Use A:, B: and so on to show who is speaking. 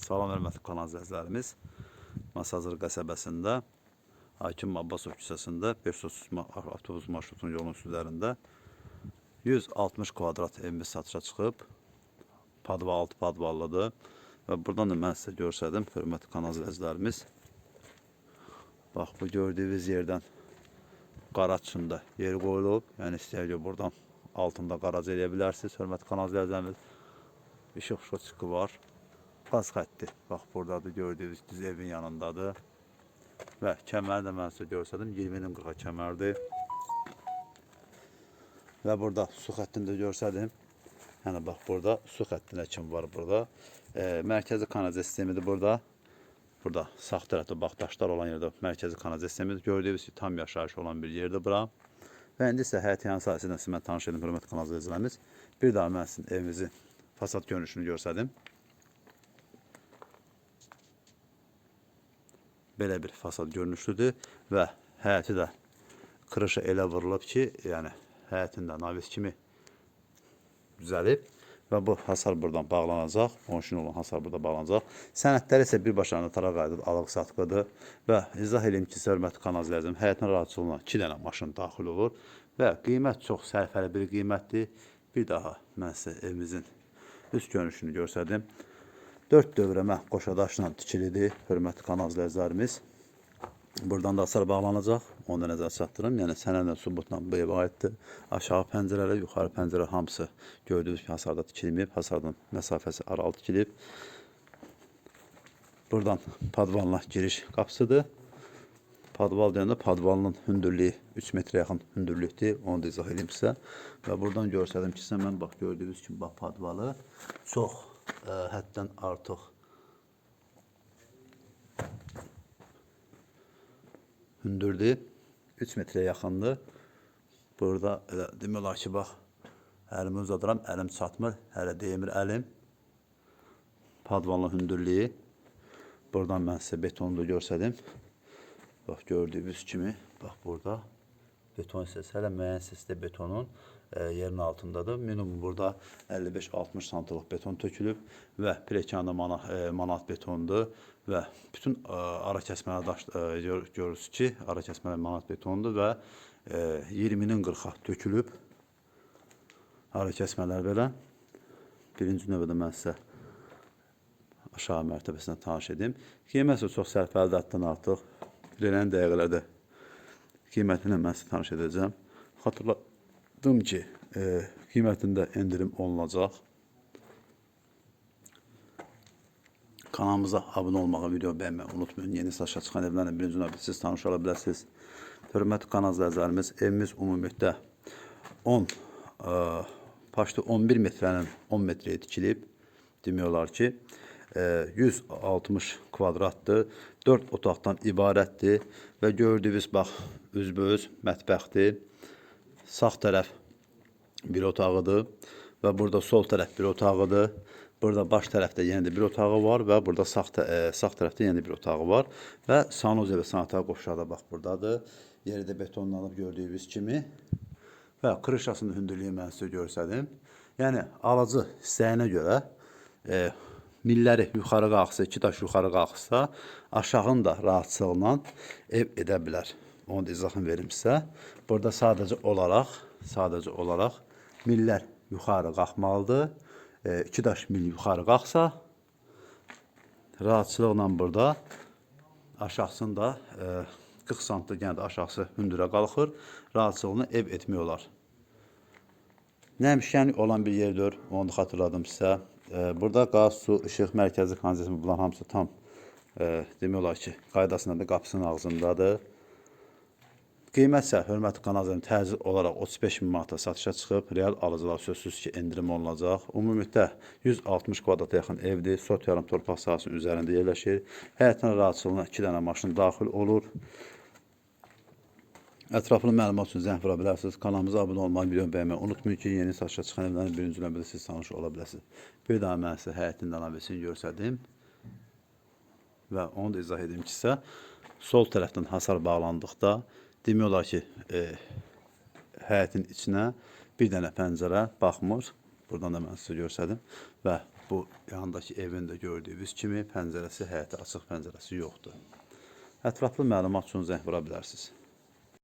A: Salam hörmətli kanal izləyicilərimiz. Masazır qəsəbəsində Hakim Abbasov küçəsində 530 ma- avtobus marşrutunun yolun üzərində 160 kvadrat evimiz satışa çıxıb. Padva 6 padvallıdır. Və buradan da mən sizə göstərdim hörmətli kanal izləyicilərimiz. Bax bu gördüyünüz yerdən qaraçında yer qoyulub. Yəni istəyir buradan altında qarac eləyə bilərsiniz hörmətli kanal izləyicilərimiz. İşıq şoçku var. Qaz xətti. Bax buradadır gördüyünüz düz evin yanındadır. Və kəməri də mən sizə göstərdim. 20-nin 40-a kəmərdir. Və burada su xəttini də göstərdim. Yəni bax burada su xəttinə kim var burada. E, mərkəzi kanalizasiya sistemidir burada. Burada sağ tərəfdə bax daşlar olan yerdə mərkəzi kanalizasiya sistemidir. Gördüyünüz kimi tam yaşayış olan bir yerdir bura. Və indi isə həyat yan sahəsində sizə mən tanış edim hörmətli kanal izləyicilərimiz. Bir daha mən sizin evimizin fasad görünüşünü göstərdim. Belə bir fasad görünüşlüdür və həyəti də kırışa elə vurulub ki, yəni həyətində navis kimi düzəlib və bu hasar buradan bağlanacaq. Qonşunun olan hasar burada bağlanacaq. Sənədləri isə birbaşa notara qayıdıb alıq satqıdır və izah edeyim ki, hörmətli kanal izləyicim, həyətin rahatçılığına 2 dənə maşın daxil olur və qiymət çox sərfəli bir qiymətdir. Bir daha mən sizə evimizin üst görünüşünü göstərdim. 4 dövrəmə qoşadaşla tikilidir, hörmətli kanal izləyicilərimiz. Buradan da hasar bağlanacaq. Onu da nəzərə çatdırım. Yəni sənədlə sübutla bu evə aiddir. Aşağı pəncərələr, yuxarı pəncərə hamısı gördüyünüz kimi hasarda tikilməyib. Hasardan məsafəsi aralı tikilib. Buradan padvanla giriş qapısıdır. Padval deyəndə padvalının hündürlüyü 3 metrə yaxın hündürlükdür. Onu da izah edeyim sizə. Və buradan göstərdim ki, sizə mən bax gördüyünüz kimi bax padvalı çox həddən artıq hündürdür. 3 metrə yaxındır. Burada elə demək olar ki, bax əlimi uzadıram, əlim çatmır, hələ deymir əlim. Padvanlı hündürlüyü. Buradan mən sizə betonu da göstərdim. Bax gördüyünüz kimi, bax burada beton hissəsi, hələ müəyyən hissəsi də betonun e, yerin altındadır. Minimum burada 55-60 santlıq beton tökülüb və pilləkanda manat, e, manat betondur və bütün e, ara kəsmələr daş gör, görürsünüz ki, ara kəsmələr manat betondur və e, 20-nin 40-a tökülüb ara kəsmələr belə. Birinci növbədə mən sizə aşağı mərtəbəsindən tanış edim. İsə çox sərfəlidir, həddən artıq. Bilən dəqiqələrdə qiymətini mən sizə tanış edəcəm. Xatırladım ki, e, qiymətində endirim olunacaq. Kanalımıza abunə olmağı, video bəyənməyi unutmayın. Yeni saçla çıxan evlərlə birinci növbədə siz tanış ola bilərsiniz. Hörmətli kanal evimiz ümumilikdə 10, e, paştı 11 metrənin 10 metrəyə tikilib. Demək olar ki, e, 160 kvadratdır. 4 otaqdan ibarətdir və gördüyünüz bax üzbəüz mətbəxdir. Sağ tərəf bir otağıdır və burada sol tərəf bir otağıdır. Burada baş tərəfdə yenə də bir otağı var və burada sağ, tə, e, sağ tərəfdə yenə də bir otağı var və sanuzel və sanitar qovşağı da bax burdadır. Yeri də betonlanıb gördüyünüz kimi və krışasının hündürlüyü mən sizə göstərdim. Yəni alıcı istəyinə görə e, milləri yuxarı qalxsa, iki daş yuxarı qalxsa, aşağını da rahatçılıqla ev edə bilər. Onu da izahını verim sizə. Burada sadəcə olaraq, sadəcə olaraq millər yuxarı qalxmalıdır. E, iki daş mil yuxarı qalxsa, rahatçılıqla burada aşağısını da e, 40 santlı yenə aşağısı hündürə qalxır. Rahatçılıqla ev etmək olar. Olan bir yerdir. Onu da xatırladım sizə. E, burada qaz, su, işıq, mərkəzi kanalizasiya bunlar hamısı tam e, demək olar ki, qaydasında da qapısının ağzındadır. Qiymət isə hörmətli kanalların təcil olaraq 35 min manata satışa çıxıb, real alıcılar sözsüz ki, endirim olunacaq. Ümumilikdə 160 kvadrata yaxın evdir, sot yarım torpaq sahəsinin üzərində yerləşir. Həyətin rahatçılığına 2 dənə maşın daxil olur. Ətraflı məlumat üçün zəng vura bilərsiniz. Kanalımıza abunə olmağı, videonu bəyənməyi unutmayın ki, yeni satışa çıxan evlərin birinci növbədə siz tanış ola biləsiniz. Bir daha mən sizə həyətin dənavəsini göstərdim və onu da izah edeyim ki, sizə sol tərəfdən hasar bağlandıqda demək olar ki, e, həyətin içinə bir dənə pəncərə baxmır. Buradan da mən sizə göstərdim və Bu yandakı evin də gördüyünüz kimi pəncərəsi, həyətə açıq pəncərəsi yoxdur. Ətraflı məlumat üçün zəng vura bilərsiniz.